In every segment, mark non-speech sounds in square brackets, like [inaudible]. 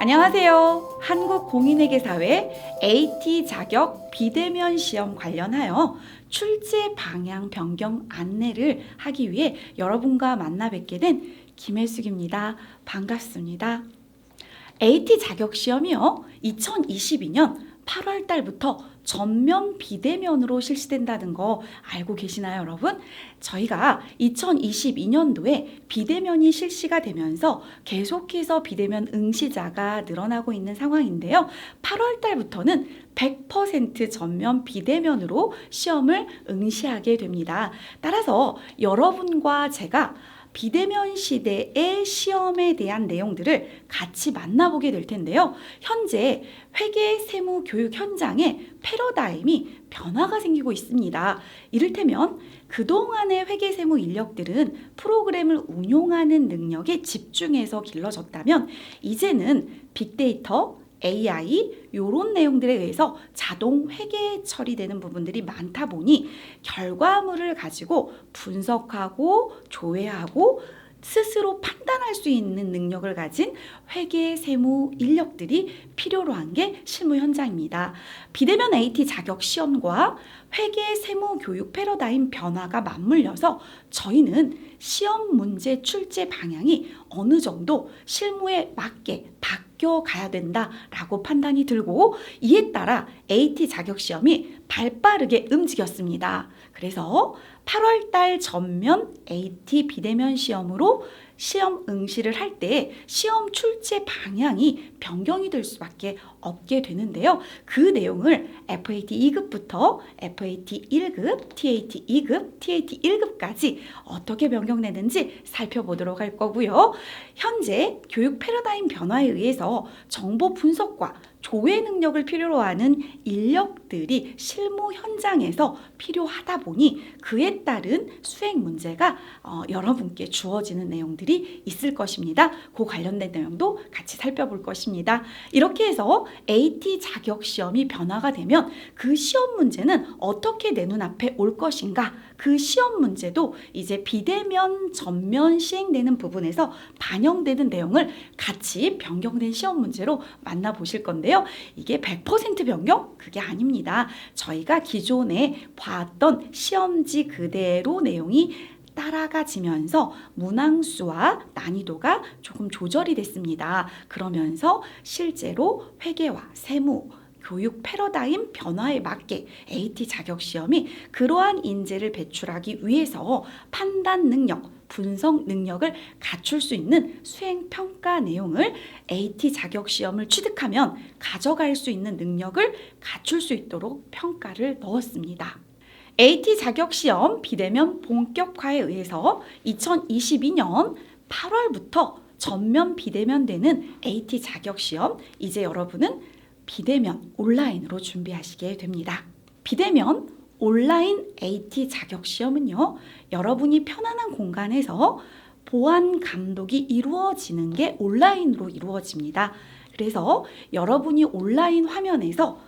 안녕하세요. 한국공인회계 사회 AT 자격 비대면 시험 관련하여 출제 방향 변경 안내를 하기 위해 여러분과 만나 뵙게 된 김혜숙입니다. 반갑습니다. AT 자격 시험이요. 2022년 8월 달부터 전면 비대면으로 실시된다는 거 알고 계시나요, 여러분? 저희가 2022년도에 비대면이 실시가 되면서 계속해서 비대면 응시자가 늘어나고 있는 상황인데요. 8월 달부터는 100% 전면 비대면으로 시험을 응시하게 됩니다. 따라서 여러분과 제가 비대면 시대의 시험에 대한 내용들을 같이 만나보게 될 텐데요. 현재 회계 세무 교육 현장에 패러다임이 변화가 생기고 있습니다. 이를테면 그동안의 회계 세무 인력들은 프로그램을 운용하는 능력에 집중해서 길러졌다면 이제는 빅데이터, AI 요런 내용들에 의해서 자동 회계 처리되는 부분들이 많다 보니 결과물을 가지고 분석하고 조회하고 스스로 판단할 수 있는 능력을 가진 회계 세무 인력들이 필요로 한 게 실무 현장입니다. 비대면 AT 자격 시험과 회계 세무 교육 패러다임 변화가 맞물려서 저희는 시험 문제 출제 방향이 어느 정도 실무에 맞게 바 뀌어 가야 된다라고 판단이 들고 이에 따라 AT 자격 시험이 발 빠르게 움직였습니다. 그래서 8월 달 전면 AT 비대면 시험으로 시험 응시를 할 때 시험 출제 방향이 변경이 될 수밖에 없게 되는데요. 그 내용을 FAT 2급부터 FAT 1급, TAT 2급, TAT 1급까지 어떻게 변경되는지 살펴보도록 할 거고요. 현재 교육 패러다임 변화에 의해서 정보 분석과 조회 능력을 필요로 하는 인력들이 실무 현장에서 필요하다 보니 그에 따른 수행 문제가 어, 여러분께 주어지는 내용들이 있을 것입니다. 그 관련된 내용도 같이 살펴볼 것입니다. 이렇게 해서 AT 자격 시험이 변화가 되면 그 시험 문제는 어떻게 내 눈앞에 올 것인가 그 시험 문제도 이제 비대면 전면 시행되는 부분에서 반영되는 내용을 같이 변경된 시험 문제로 만나보실 건데요. 이게 100% 변경? 그게 아닙니다. 저희가 기존에 봤던 시험지 그대로 내용이 따라가지면서 문항수와 난이도가 조금 조절이 됐습니다. 그러면서 실제로 회계와 세무, 교육 패러다임 변화에 맞게 AT 자격 시험이 그러한 인재를 배출하기 위해서 판단 능력, 분석 능력을 갖출 수 있는 수행 평가 내용을 AT 자격 시험을 취득하면 가져갈 수 있는 능력을 갖출 수 있도록 평가를 넣었습니다. AT 자격 시험 비대면 본격화에 의해서 2022년 8월부터 전면 비대면 되는 AT 자격 시험 이제 여러분은 비대면 온라인으로 준비하시게 됩니다. 비대면 온라인 AT 자격 시험은요. 여러분이 편안한 공간에서 보안 감독이 이루어지는 게 온라인으로 이루어집니다. 그래서 여러분이 온라인 화면에서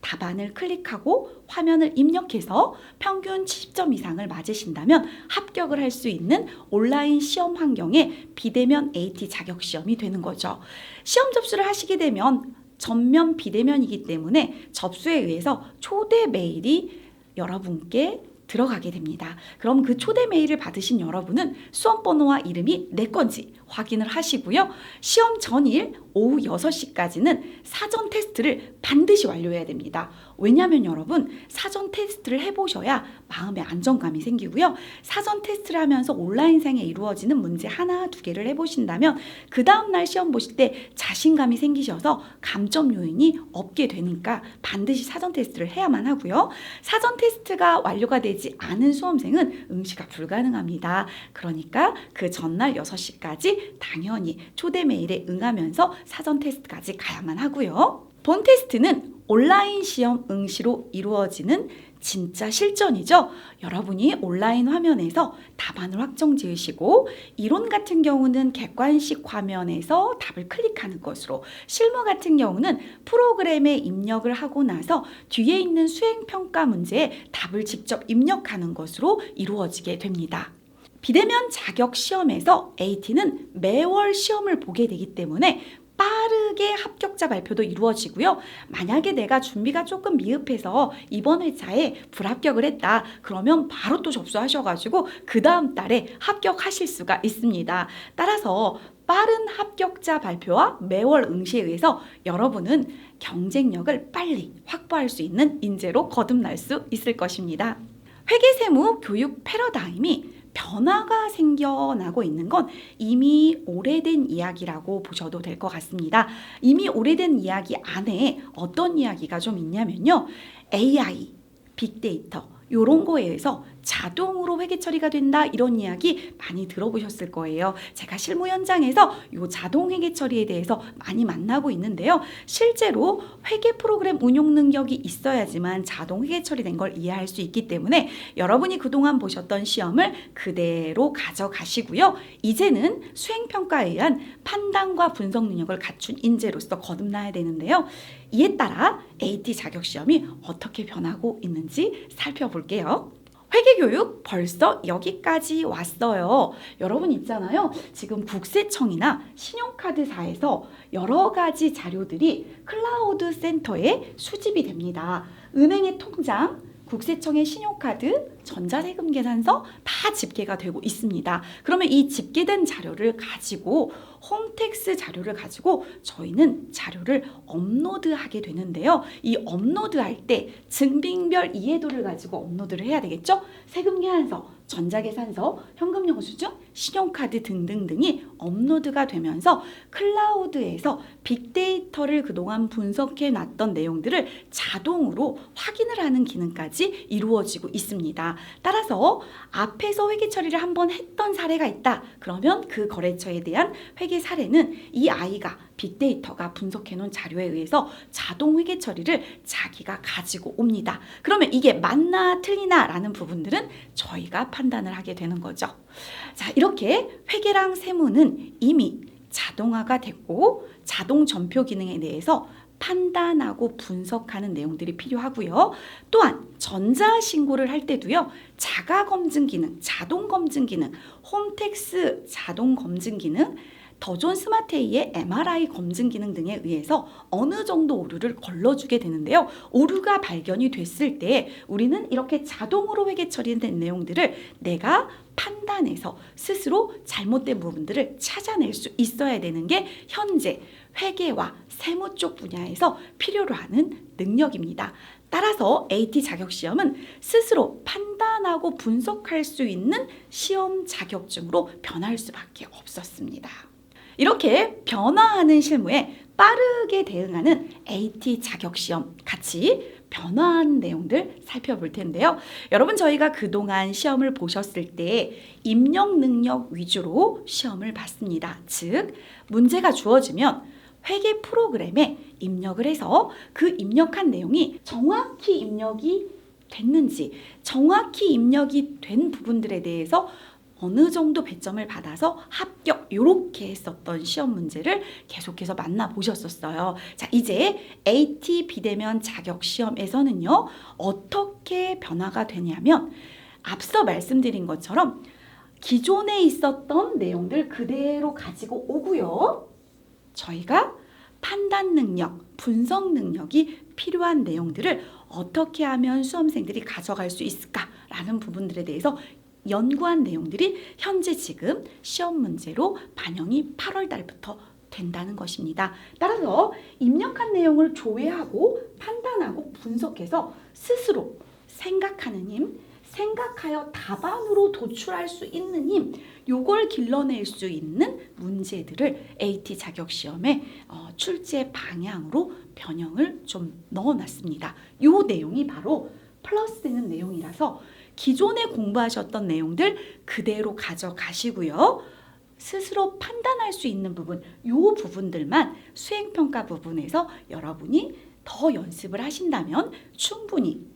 답안을 클릭하고 화면을 입력해서 평균 70점 이상을 맞으신다면 합격을 할 수 있는 온라인 시험 환경에 비대면 AT 자격 시험이 되는 거죠. 시험 접수를 하시게 되면 전면 비대면이기 때문에 접수에 의해서 초대 메일이 여러분께 들어가게 됩니다. 그럼 그 초대 메일을 받으신 여러분은 수험 번호와 이름이 내 건지 확인을 하시고요. 시험 전일 오후 6시까지는 사전 테스트를 반드시 완료해야 됩니다. 왜냐하면 여러분 사전 테스트를 해보셔야 마음의 안정감이 생기고요. 사전 테스트를 하면서 온라인상에 이루어지는 문제 하나 두 개를 해보신다면 그 다음날 시험 보실 때 자신감이 생기셔서 감점 요인이 없게 되니까 반드시 사전 테스트를 해야만 하고요. 사전 테스트가 완료가 되지 않은 수험생은 응시가 불가능합니다. 그러니까 그 전날 6시까지 당연히 초대 메일에 응하면서 사전 테스트까지 가야만 하고요. 본 테스트는 온라인 시험 응시로 이루어지는 진짜 실전이죠. 여러분이 온라인 화면에서 답안을 확정 지으시고 이론 같은 경우는 객관식 화면에서 답을 클릭하는 것으로 실무 같은 경우는 프로그램에 입력을 하고 나서 뒤에 있는 수행 평가 문제에 답을 직접 입력하는 것으로 이루어지게 됩니다. 비대면 자격 시험에서 AT는 매월 시험을 보게 되기 때문에 빠르게 합격자 발표도 이루어지고요. 만약에 내가 준비가 조금 미흡해서 이번 회차에 불합격을 했다. 그러면 바로 또 접수하셔가지고 그 다음 달에 합격하실 수가 있습니다. 따라서 빠른 합격자 발표와 매월 응시에 의해서 여러분은 경쟁력을 빨리 확보할 수 있는 인재로 거듭날 수 있을 것입니다. 회계세무 교육 패러다임이 변화가 생겨나고 있는 건 이미 오래된 이야기라고 보셔도 될 것 같습니다. 이미 오래된 이야기 안에 어떤 이야기가 좀 있냐면요. AI, 빅데이터, 요런 거에 의해서 자동으로 회계 처리가 된다 이런 이야기 많이 들어보셨을 거예요. 제가 실무 현장에서 요 자동 회계 처리에 대해서 많이 만나고 있는데요. 실제로 회계 프로그램 운용 능력이 있어야지만 자동 회계 처리된 걸 이해할 수 있기 때문에 여러분이 그동안 보셨던 시험을 그대로 가져가시고요. 이제는 수행 평가에 의한 판단과 분석 능력을 갖춘 인재로서 거듭나야 되는데요. 이에 따라 AT 자격 시험이 어떻게 변하고 있는지 살펴볼게요. 회계교육 벌써 여기까지 왔어요. 여러분 있잖아요. 지금 국세청이나 신용카드사에서 여러 가지 자료들이 클라우드 센터에 수집이 됩니다. 은행의 통장, 국세청의 신용카드, 전자세금 계산서 다 집계가 되고 있습니다. 그러면 이 집계된 자료를 가지고 홈택스 자료를 가지고 저희는 자료를 업로드하게 되는데요. 이 업로드할 때 증빙별 이해도를 가지고 업로드를 해야 되겠죠? 세금 계산서, 전자계산서, 현금 영수증, 신용카드 등등등이 업로드가 되면서 클라우드에서 빅데이터를 그동안 분석해 놨던 내용들을 자동으로 확인을 하는 기능까지 이루어지고 있습니다. 따라서 앞에서 회계 처리를 한번 했던 사례가 있다. 그러면 그 거래처에 대한 회계 사례는 이 아이가 빅데이터가 분석해 놓은 자료에 의해서 자동 회계 처리를 자기가 가지고 옵니다. 그러면 이게 맞나 틀리나 라는 부분들은 저희가 판단을 하게 되는 거죠. 자, 이렇게 회계랑 세무는 이미 자동화가 됐고 자동 전표 기능에 대해서 판단하고 분석하는 내용들이 필요하고요. 또한 전자 신고를 할 때도요. 자가 검증 기능, 자동 검증 기능, 홈택스 자동 검증 기능, 더존 스마트A의 MRI 검증 기능 등에 의해서 어느 정도 오류를 걸러주게 되는데요. 오류가 발견이 됐을 때 우리는 이렇게 자동으로 회계 처리된 내용들을 내가 판단해서 스스로 잘못된 부분들을 찾아낼 수 있어야 되는 게 현재 회계와 세무 쪽 분야에서 필요로 하는 능력입니다. 따라서 AT 자격 시험은 스스로 판단하고 분석할 수 있는 시험 자격증으로 변할 수밖에 없었습니다. 이렇게 변화하는 실무에 빠르게 대응하는 AT 자격 시험 같이 변화한 내용들 살펴볼 텐데요. 여러분 저희가 그동안 시험을 보셨을 때 입력 능력 위주로 시험을 봤습니다. 즉 문제가 주어지면 회계 프로그램에 입력을 해서 그 입력한 내용이 정확히 입력이 됐는지 정확히 입력이 된 부분들에 대해서 어느 정도 배점을 받아서 합격 요렇게 했었던 시험 문제를 계속해서 만나 보셨었어요. 자, 이제 AT 비대면 자격 시험에서는요. 어떻게 변화가 되냐면 앞서 말씀드린 것처럼 기존에 있었던 내용들 그대로 가지고 오고요. 저희가 판단 능력, 분석 능력이 필요한 내용들을 어떻게 하면 수험생들이 가져갈 수 있을까라는 부분들에 대해서 연구한 내용들이 현재 지금 시험 문제로 반영이 8월 달부터 된다는 것입니다. 따라서 입력한 내용을 조회하고 판단하고 분석해서 스스로 생각하는 힘, 생각하여 답안으로 도출할 수 있는 힘, 요걸 길러낼 수 있는 문제들을 AT 자격 시험에 어, 출제 방향으로 변형을 좀 넣어놨습니다. 요 내용이 바로 플러스되는 내용이라서 기존에 공부하셨던 내용들 그대로 가져가시고요. 스스로 판단할 수 있는 부분, 요 부분들만 수행평가 부분에서 여러분이 더 연습을 하신다면 충분히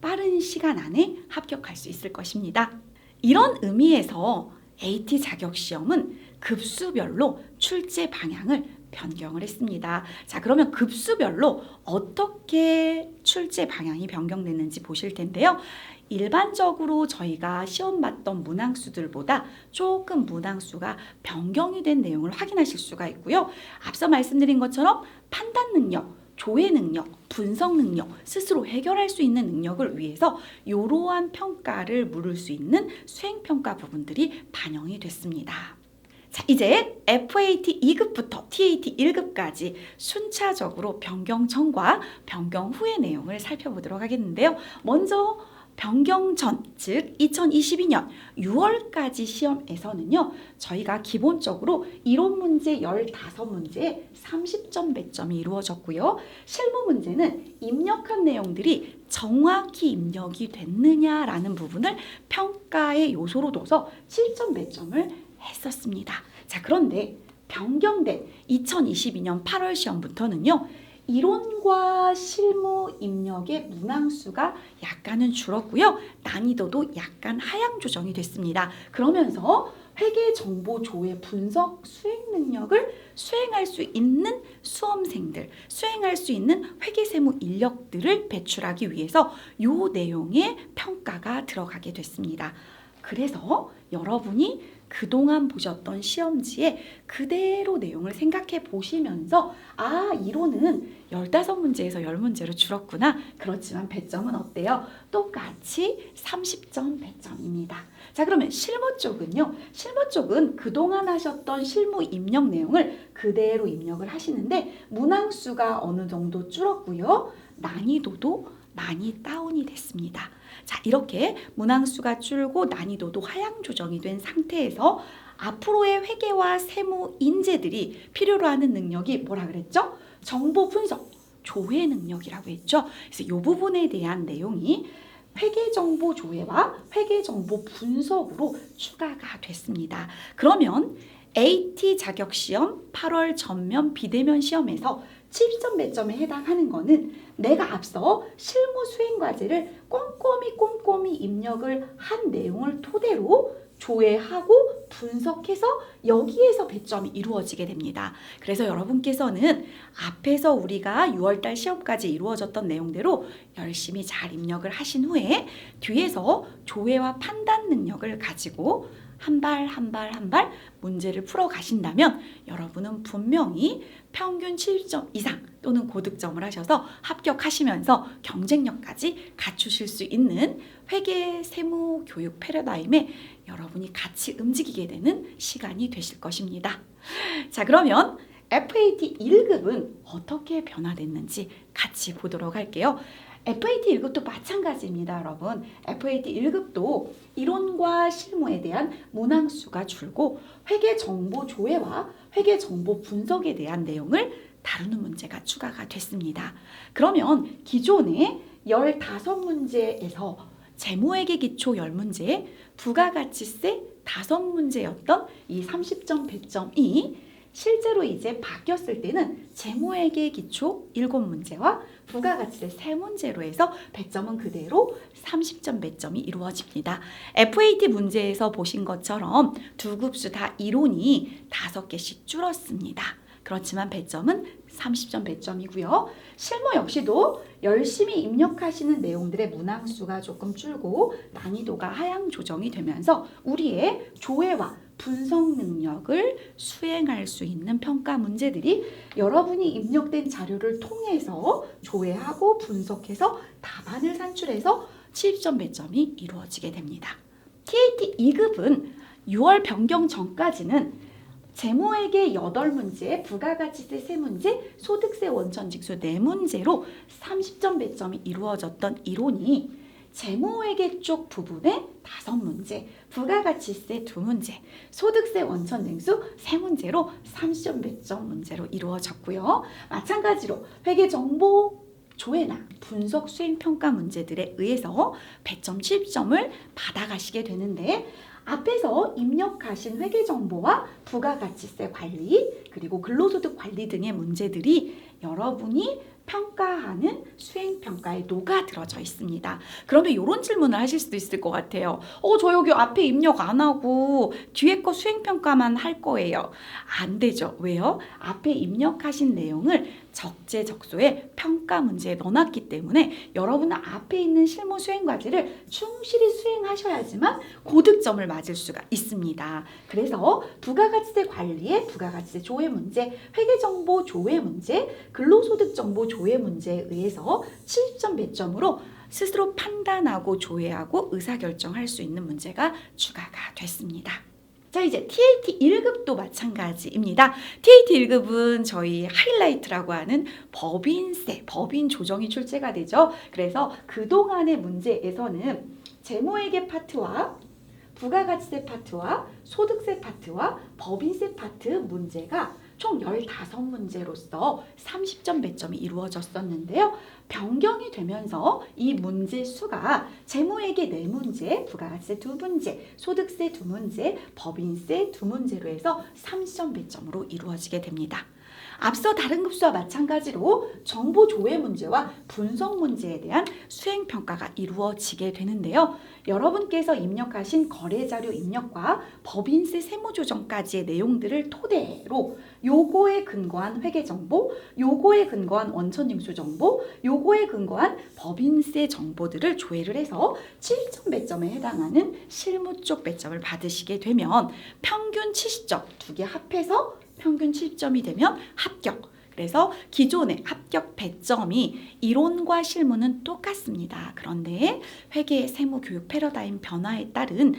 빠른 시간 안에 합격할 수 있을 것입니다. 이런 의미에서 AT 자격 시험은 급수별로 출제 방향을 변경을 했습니다. 자, 그러면 급수별로 어떻게 출제 방향이 변경됐는지 보실 텐데요. 일반적으로 저희가 시험 봤던 문항수들보다 조금 문항수가 변경이 된 내용을 확인하실 수가 있고요. 앞서 말씀드린 것처럼 판단 능력, 조회 능력, 분석 능력, 스스로 해결할 수 있는 능력을 위해서 이러한 평가를 물을 수 있는 수행 평가 부분들이 반영이 됐습니다. 자, 이제 FAT 2급부터 TAT 1급까지 순차적으로 변경 전과 변경 후의 내용을 살펴보도록 하겠는데요. 먼저 변경 전, 즉 2022년 6월까지 시험에서는요. 저희가 기본적으로 이론 문제 15문제에 30점 배점이 이루어졌고요. 실무 문제는 입력한 내용들이 정확히 입력이 됐느냐라는 부분을 평가의 요소로 둬서 7점 배점을 했었습니다. 자, 그런데 변경된 2022년 8월 시험부터는요. 이론과 실무 입력의 문항수가 약간은 줄었고요. 난이도도 약간 하향 조정이 됐습니다. 그러면서 회계 정보 조회 분석 수행 능력을 수행할 수 있는 수험생들, 수행할 수 있는 회계 세무 인력들을 배출하기 위해서 요 내용의 평가가 들어가게 됐습니다. 그래서 여러분이 그동안 보셨던 시험지에 그대로 내용을 생각해 보시면서 아, 이론은 15문제에서 10문제로 줄었구나. 그렇지만 배점은 어때요? 똑같이 30점 배점입니다. 자, 그러면 실무 쪽은요. 실무 쪽은 그동안 하셨던 실무 입력 내용을 그대로 입력을 하시는데 문항수가 어느 정도 줄었고요. 난이도도 많이 다운이 됐습니다. 자, 이렇게 문항수가 줄고 난이도도 하향 조정이 된 상태에서 앞으로의 회계와 세무 인재들이 필요로 하는 능력이 뭐라 그랬죠? 정보 분석, 조회 능력이라고 했죠. 그래서 이 부분에 대한 내용이 회계 정보 조회와 회계 정보 분석으로 추가가 됐습니다. 그러면 AT 자격 시험 8월 전면 비대면 시험에서 7점 배점에 해당하는 거는 내가 앞서 실무 수행 과제를 꼼꼼히 꼼꼼히 입력을 한 내용을 토대로 조회하고 분석해서 여기에서 배점이 이루어지게 됩니다. 그래서 여러분께서는 앞에서 우리가 6월달 시험까지 이루어졌던 내용대로 열심히 잘 입력을 하신 후에 뒤에서 조회와 판단 능력을 가지고 한 발 한 발 한 발 문제를 풀어 가신다면 여러분은 분명히 평균 7점 이상 또는 고득점을 하셔서 합격하시면서 경쟁력까지 갖추실 수 있는 회계 세무 교육 패러다임에 여러분이 같이 움직이게 되는 시간이 되실 것입니다. 자, 그러면 FAT 1급은 어떻게 변화됐는지 같이 보도록 할게요. FAT 1급도 마찬가지입니다, 여러분. FAT 1급도 이론과 실무에 대한 문항수가 줄고 회계 정보 조회와 회계 정보 분석에 대한 내용을 다루는 문제가 추가가 됐습니다. 그러면 기존에 15문제에서 재무회계 기초 10문제에 부가가치세 5문제였던 이 30점 배점이 실제로 이제 바뀌었을 때는 재무회계 기초 7문제와 부가가치세 3문제로 해서 배점은 그대로 30점 배점이 이루어집니다. FAT 문제에서 보신 것처럼 두 급수 다 이론이 5개씩 줄었습니다. 그렇지만 배점은 30점 배점이고요. 실무 역시도 열심히 입력하시는 내용들의 문항수가 조금 줄고 난이도가 하향 조정이 되면서 우리의 조회와 분석 능력을 수행할 수 있는 평가 문제들이 여러분이 입력된 자료를 통해서 조회하고 분석해서 답안을 산출해서 7점 배점이 이루어지게 됩니다. TAT 2급은 6월 변경 전까지는 재무회계 8문제, 부가가치세 3문제, 소득세 원천 직수 4문제로 30점 배점이 이루어졌던 이론이 재무회계 쪽 부분에 5문제, 부가가치세 2문제, 소득세 원천 징수 3문제로 30점 배점 문제로 이루어졌고요. 마찬가지로 회계 정보 조회나 분석 수행 평가 문제들에 의해서 배점 7점을 받아가시게 되는데 앞에서 입력하신 회계 정보와 부가가치세 관리 그리고 근로소득 관리 등의 문제들이 여러분이 평가하는 수행 평가에 녹아 들어져 있습니다. 그러면 이런 질문을 하실 수도 있을 것 같아요. 어, 저 여기 앞에 입력 안 하고 뒤에 거 수행 평가만 할 거예요. 안 되죠. 왜요? 앞에 입력하신 내용을 적재적소에 평가 문제에 넣어놨기 때문에 여러분은 앞에 있는 실무 수행 과제를 충실히 수행하셔야지만 고득점을 맞을 수가 있습니다. 그래서 부가가치세 관리의 부가가치세 조회 문제, 회계정보 조회 문제, 근로소득정보 조회 문제에 의해서 70점 배점으로 스스로 판단하고 조회하고 의사결정할 수 있는 문제가 추가가 됐습니다. 자 이제 TAT 1급도 마찬가지입니다. TAT 1급은 저희 하이라이트라고 하는 법인세, 법인 조정이 출제가 되죠. 그래서 그동안의 문제에서는 재무회계 파트와 부가가치세 파트와 소득세 파트와 법인세 파트 문제가 총 15문제로서 30점 배점이 이루어졌었는데요. 변경이 되면서 이 문제 수가 재무회계 4문제, 부가가치세 2문제, 소득세 2문제, 법인세 2문제로 해서 30점 배점으로 이루어지게 됩니다. 앞서 다른 급수와 마찬가지로 정보 조회 문제와 분석 문제에 대한 수행 평가가 이루어지게 되는데요. 여러분께서 입력하신 거래 자료 입력과 법인세 세무 조정까지의 내용들을 토대로 요거에 근거한 회계 정보, 요거에 근거한 원천 징수 정보, 요거에 근거한 법인세 정보들을 조회를 해서 7점 배점에 해당하는 실무 쪽 배점을 받으시게 되면 평균 70점 두 개 합해서 평균 70점이 되면 합격. 그래서 기존의 합격 배점이 이론과 실무는 똑같습니다. 그런데 회계 세무 교육 패러다임 변화에 따른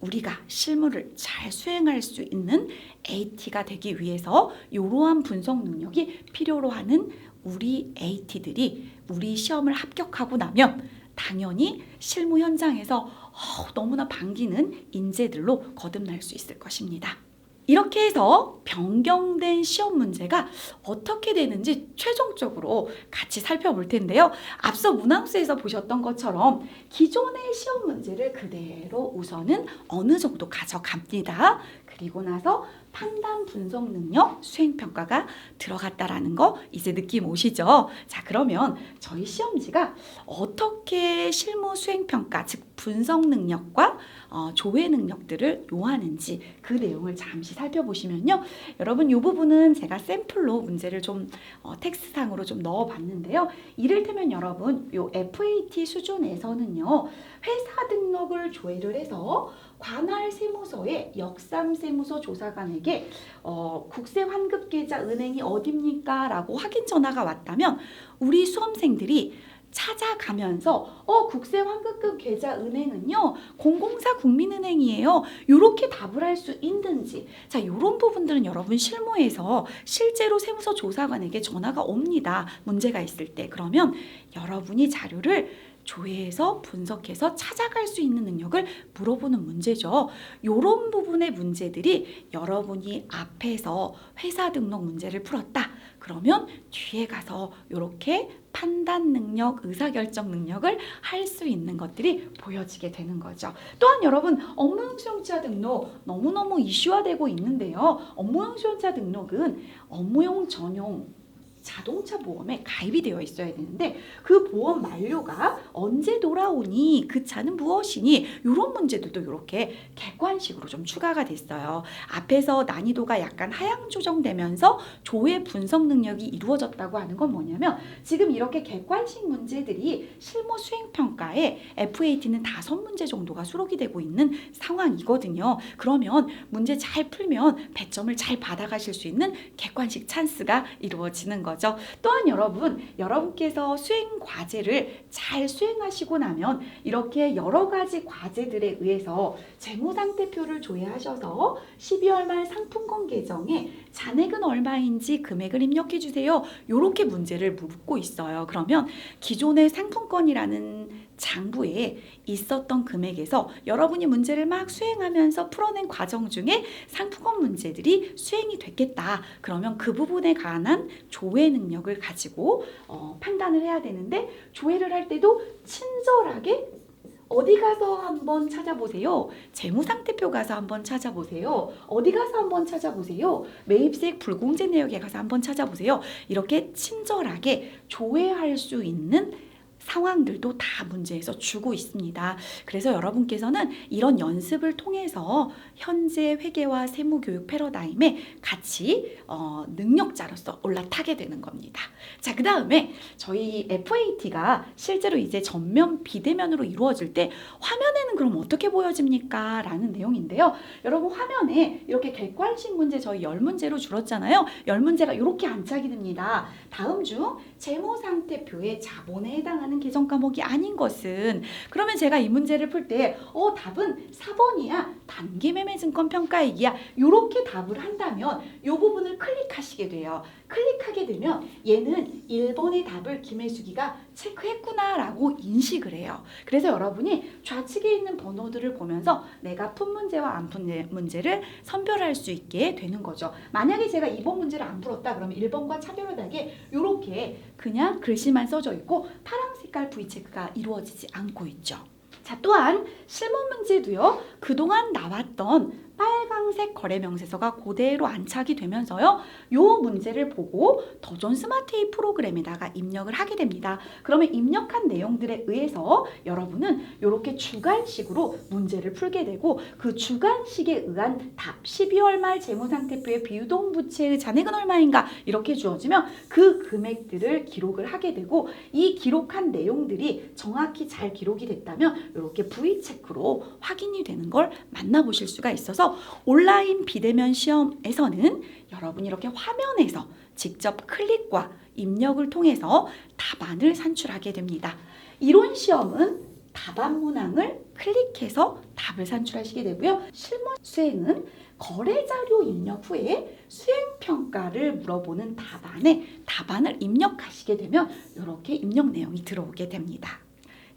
우리가 실무를 잘 수행할 수 있는 AT가 되기 위해서 이러한 분석 능력이 필요로 하는 우리 AT들이 우리 시험을 합격하고 나면 당연히 실무 현장에서 어, 너무나 반기는 인재들로 거듭날 수 있을 것입니다. 이렇게 해서 변경된 시험 문제가 어떻게 되는지 최종적으로 같이 살펴볼 텐데요. 앞서 문항수에서 보셨던 것처럼 기존의 시험 문제를 그대로 우선은 어느 정도 가져갑니다. 그리고 나서 판단 분석 능력 수행 평가가 들어갔다라는 거 이제 느낌 오시죠? 자, 그러면 저희 시험지가 어떻게 실무 수행 평가 즉 분석 능력과 어, 조회 능력들을 요하는지 그 내용을 잠시 살펴보시면요. 여러분 이 부분은 제가 샘플로 문제를 좀 어, 텍스트상으로 좀 넣어봤는데요. 이를테면 여러분 요 FAT 수준에서는요. 회사 등록을 조회를 해서 관할 세무서의 역삼 세무서 조사관에게 어, 국세 환급 계좌 은행이 어딥니까? 라고 확인 전화가 왔다면 우리 수험생들이 찾아가면서 어 국세 환급금 계좌 은행은요 공공사 국민은행이에요. 요렇게 답을 할 수 있는지. 자 요런 부분들은 여러분 실무에서 실제로 세무서 조사관에게 전화가 옵니다. 문제가 있을 때. 그러면 여러분이 자료를 조회해서 분석해서 찾아갈 수 있는 능력을 물어보는 문제죠. 요런 부분의 문제들이 여러분이 앞에서 회사 등록 문제를 풀었다. 그러면 뒤에 가서 이렇게 판단 능력, 의사결정 능력을 할 수 있는 것들이 보여지게 되는 거죠. 또한 여러분 업무용 수용자 등록 너무너무 이슈화되고 있는데요. 업무용 수용자 등록은 업무용 전용 자동차 보험에 가입이 되어 있어야 되는데 그 보험 만료가 언제 돌아오니 그 차는 무엇이니 이런 문제들도 이렇게 객관식으로 좀 추가가 됐어요. 앞에서 난이도가 약간 하향 조정되면서 조회 분석 능력이 이루어졌다고 하는 건 뭐냐면 지금 이렇게 객관식 문제들이 실무 수행 평가에 FAT는 다섯 문제 정도가 수록이 되고 있는 상황이거든요. 그러면 문제 잘 풀면 배점을 잘 받아가실 수 있는 객관식 찬스가 이루어지는 거 죠. 또한 여러분, 여러분께서 수행 과제를 잘 수행하시고 나면 이렇게 여러 가지 과제들에 의해서 재무상태표를 조회하셔서 12월 말 상품권 계정에 잔액은 얼마인지 금액을 입력해 주세요. 이렇게 문제를 묻고 있어요. 그러면 기존의 상품권이라는 장부에 있었던 금액에서 여러분이 문제를 막 수행하면서 풀어낸 과정 중에 상품권 문제들이 수행이 됐겠다. 그러면 그 부분에 관한 조회 능력을 가지고 어, 판단을 해야 되는데 조회를 할 때도 친절하게 어디 가서 한번 찾아보세요. 재무상태표 가서 한번 찾아보세요. 어디 가서 한번 찾아보세요. 매입세액 불공제 내역에 가서 한번 찾아보세요. 이렇게 친절하게 조회할 수 있는 상황들도 다 문제에서 주고 있습니다. 그래서 여러분께서는 이런 연습을 통해서 현재 회계와 세무 교육 패러다임에 같이 어, 능력자로서 올라타게 되는 겁니다. 자, 그 다음에 저희 FAT가 실제로 이제 전면 비대면으로 이루어질 때 화면에는 그럼 어떻게 보여집니까? 라는 내용인데요. 여러분 화면에 이렇게 객관식 문제 저희 열 문제로 줄었잖아요. 열 문제가 이렇게 안착이 됩니다. 다음 중 재무상태표의 자본에 해당하는 계정 과목이 아닌 것은 그러면 제가 이 문제를 풀 때 어 답은 4번이야 단기 매매 증권 평가액이야 이렇게 답을 한다면 이 부분을 클릭하시게 돼요. 클릭하게 되면 얘는 1번의 답을 김혜숙이가 체크했구나라고 인식을 해요. 그래서 여러분이 좌측에 있는 번호들을 보면서 내가 푼 문제와 안 푼 문제를 선별할 수 있게 되는 거죠. 만약에 제가 2번 문제를 안 풀었다 그러면 1번과 차별화하게 이렇게 그냥 글씨만 써져 있고 파란 색깔 V 체크가 이루어지지 않고 있죠. 자, 또한 실문 문제도요. 그동안 나왔던 빨강색 거래 명세서가 그대로 안착이 되면서요. 요 문제를 보고 더존 스마트웨이 프로그램에다가 입력을 하게 됩니다. 그러면 입력한 내용들에 의해서 여러분은 이렇게 주간식으로 문제를 풀게 되고 그 주간식에 의한 답 12월 말 재무상태표의 비유동 부채의 잔액은 얼마인가 이렇게 주어지면 그 금액들을 기록을 하게 되고 이 기록한 내용들이 정확히 잘 기록이 됐다면 이렇게 V 체크로 확인이 되는 걸 만나보실 수가 있어서 온라인 비대면 시험에서는 여러분이 이렇게 화면에서 직접 클릭과 입력을 통해서 답안을 산출하게 됩니다. 이론 시험은 답안 문항을 클릭해서 답을 산출하시게 되고요. 실무 수행은 거래 자료 입력 후에 수행 평가를 물어보는 답안에 답안을 입력하시게 되면 이렇게 입력 내용이 들어오게 됩니다.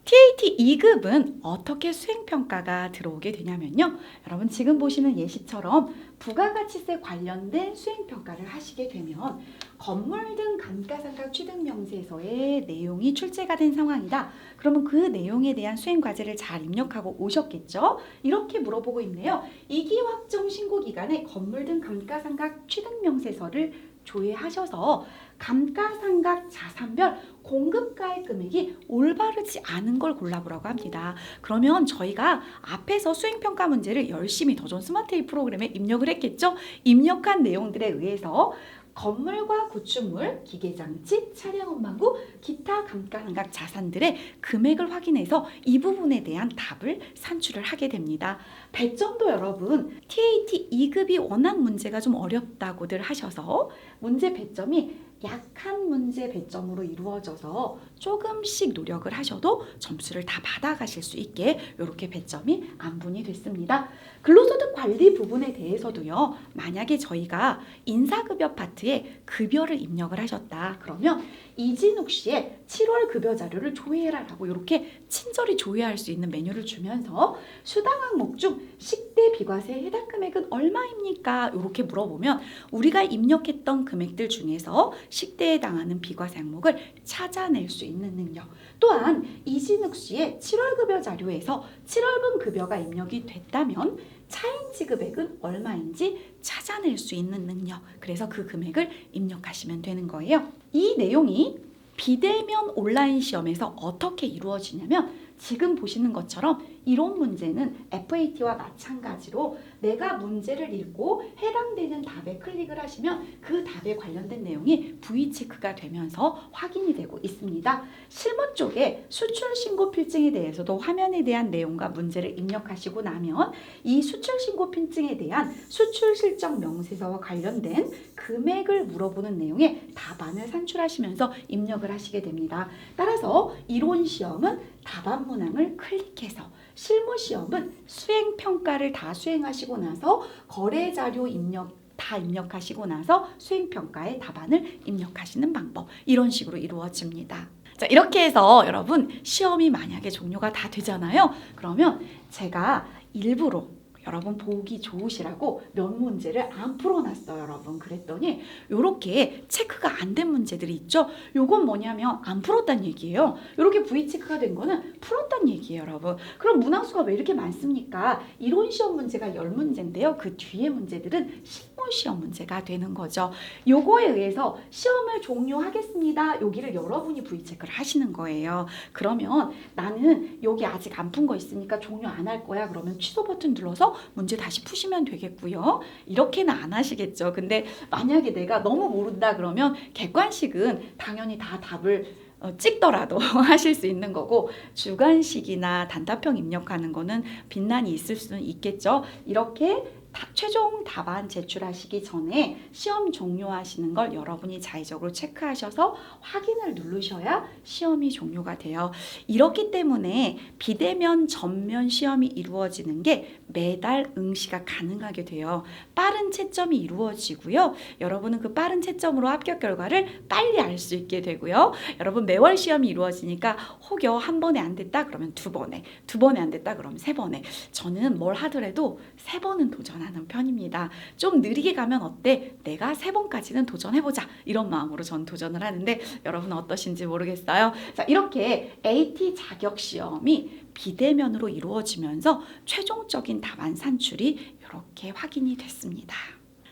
TAT 2급은 어떻게 수행평가가 들어오게 되냐면요. 여러분 지금 보시는 예시처럼 부가가치세 관련된 수행평가를 하시게 되면 건물 등 감가상각 취득명세서의 내용이 출제가 된 상황이다. 그러면 그 내용에 대한 수행과제를 잘 입력하고 오셨겠죠? 이렇게 물어보고 있네요. 이기 확정 신고 기간에 건물 등 감가상각 취득명세서를 조회하셔서 감가상각 자산별 공급가액 금액이 올바르지 않은 걸 골라보라고 합니다. 그러면 저희가 앞에서 수행평가 문제를 열심히 더존 스마트웨이 프로그램에 입력을 했겠죠? 입력한 내용들에 의해서 건물과 구축물, 기계장치, 차량 운반구, 기타 감가상각 자산들의 금액을 확인해서 이 부분에 대한 답을 산출을 하게 됩니다. 배점도 여러분 TAT 2급이 워낙 문제가 좀 어렵다고들 하셔서 문제 배점이 약한 문제 배점으로 이루어져서 조금씩 노력을 하셔도 점수를 다 받아가실 수 있게 이렇게 배점이 안분이 됐습니다. 근로소득 관리 부분에 대해서도요. 만약에 저희가 인사급여 파트에 급여를 입력을 하셨다. 그러면 이진욱 씨의 7월 급여 자료를 조회해라라고 이렇게 친절히 조회할 수 있는 메뉴를 주면서 수당 항목 중 식대 비과세 해당 금액은 얼마입니까? 이렇게 물어보면 우리가 입력했던 금액들 중에서 식대에 해당하는 비과세 항목을 찾아낼 수 있는 능력. 또한 이진욱 씨의 7월 급여 자료에서 7월분 급여가 입력이 됐다면 차인 지급액은 얼마인지 찾아낼 수 있는 능력. 그래서 그 금액을 입력하시면 되는 거예요. 이 내용이 비대면 온라인 시험에서 어떻게 이루어지냐면 지금 보시는 것처럼 이론 문제는 FAT와 마찬가지로 내가 문제를 읽고 해당되는 답에 클릭을 하시면 그 답에 관련된 내용이 V체크가 되면서 확인이 되고 있습니다. 실무 쪽에 수출 신고 필증에 대해서도 화면에 대한 내용과 문제를 입력하시고 나면 이 수출 신고 필증에 대한 수출 실적 명세서와 관련된 금액을 물어보는 내용의 답안을 산출하시면서 입력을 하시게 됩니다. 따라서 이론 시험은 답안 문항을 클릭해서 실무 시험은 수행 평가를 다 수행하시고 나서 거래 자료 입력 다 입력하시고 나서 수행 평가의 답안을 입력하시는 방법 이런 식으로 이루어집니다. 자, 이렇게 해서 여러분 시험이 만약에 종료가 다 되잖아요. 그러면 제가 일부러 여러분 보기 좋으시라고 몇 문제를 안 풀어놨어요, 여러분. 그랬더니 요렇게 체크가 안 된 문제들이 있죠. 요건 뭐냐면 안 풀었단 얘기예요. 요렇게 V 체크가 된 거는 풀었단 얘기예요, 여러분. 그럼 문항수가 왜 이렇게 많습니까? 이론 시험 문제가 10문제인데요. 그 뒤에 문제들은 실 무 시험 문제가 되는 거죠. 요거에 의해서 시험을 종료하겠습니다. 여기를 여러분이 V 체크를 하시는 거예요. 그러면 나는 여기 아직 안 푼 거 있으니까 종료 안 할 거야. 그러면 취소 버튼 눌러서 문제 다시 푸시면 되겠고요. 이렇게는 안 하시겠죠. 근데 만약에 내가 너무 모른다 그러면 객관식은 당연히 다 답을 어, 찍더라도 [laughs] 하실 수 있는 거고 주관식이나 단답형 입력하는 거는 빈란이 있을 수는 있겠죠. 이렇게 다- 최종 답안 제출하시기 전에 시험 종료하시는 걸 여러분이 자의적으로 체크하셔서 확인을 누르셔야 시험이 종료가 돼요. 이렇기 때문에 비대면 전면 시험이 이루어지는 게 매달 응시가 가능하게 돼요. 빠른 채점이 이루어지고요. 여러분은 그 빠른 채점으로 합격 결과를 빨리 알 수 있게 되고요. 여러분 매월 시험이 이루어지니까 혹여 한 번에 안 됐다 그러면 두 번에, 두 번에 안 됐다 그러면 세 번에. 저는 뭘 하더라도 세 번은 도전 하는 편입니다. 좀 느리게 가면 어때? 내가 세 번까지는 도전해보자. 이런 마음으로 전 도전을 하는데 여러분 어떠신지 모르겠어요. 자, 이렇게 AT 자격 시험이 비대면으로 이루어지면서 최종적인 답안 산출이 이렇게 확인이 됐습니다.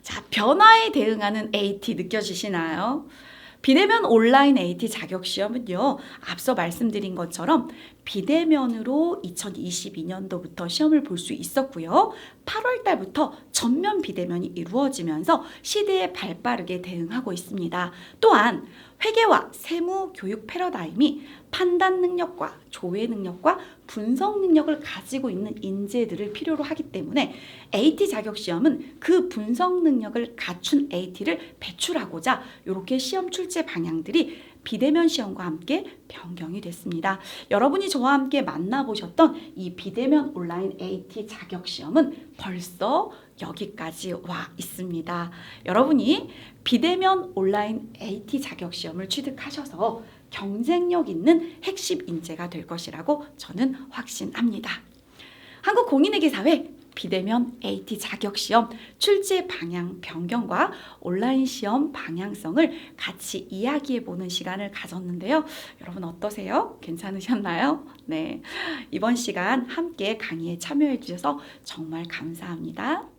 자, 변화에 대응하는 AT 느껴지시나요? 비대면 온라인 AT 자격 시험은요, 앞서 말씀드린 것처럼 비대면으로 2022년도부터 시험을 볼 수 있었고요. 8월 달부터 전면 비대면이 이루어지면서 시대에 발빠르게 대응하고 있습니다. 또한 회계와 세무 교육 패러다임이 판단 능력과 조회 능력과 분석 능력을 가지고 있는 인재들을 필요로 하기 때문에 AT 자격 시험은 그 분석 능력을 갖춘 AT를 배출하고자 이렇게 시험 출제 방향들이 비대면 시험과 함께 변경이 됐습니다. 여러분이 저와 함께 만나보셨던 이 비대면 온라인 AT 자격 시험은 벌써 여기까지 와 있습니다. 여러분이 비대면 온라인 AT 자격 시험을 취득하셔서 경쟁력 있는 핵심 인재가 될 것이라고 저는 확신합니다. 한국 공인회계 사회 비대면 AT 자격 시험 출제 방향 변경과 온라인 시험 방향성을 같이 이야기해 보는 시간을 가졌는데요. 여러분 어떠세요? 괜찮으셨나요? 네. 이번 시간 함께 강의에 참여해 주셔서 정말 감사합니다.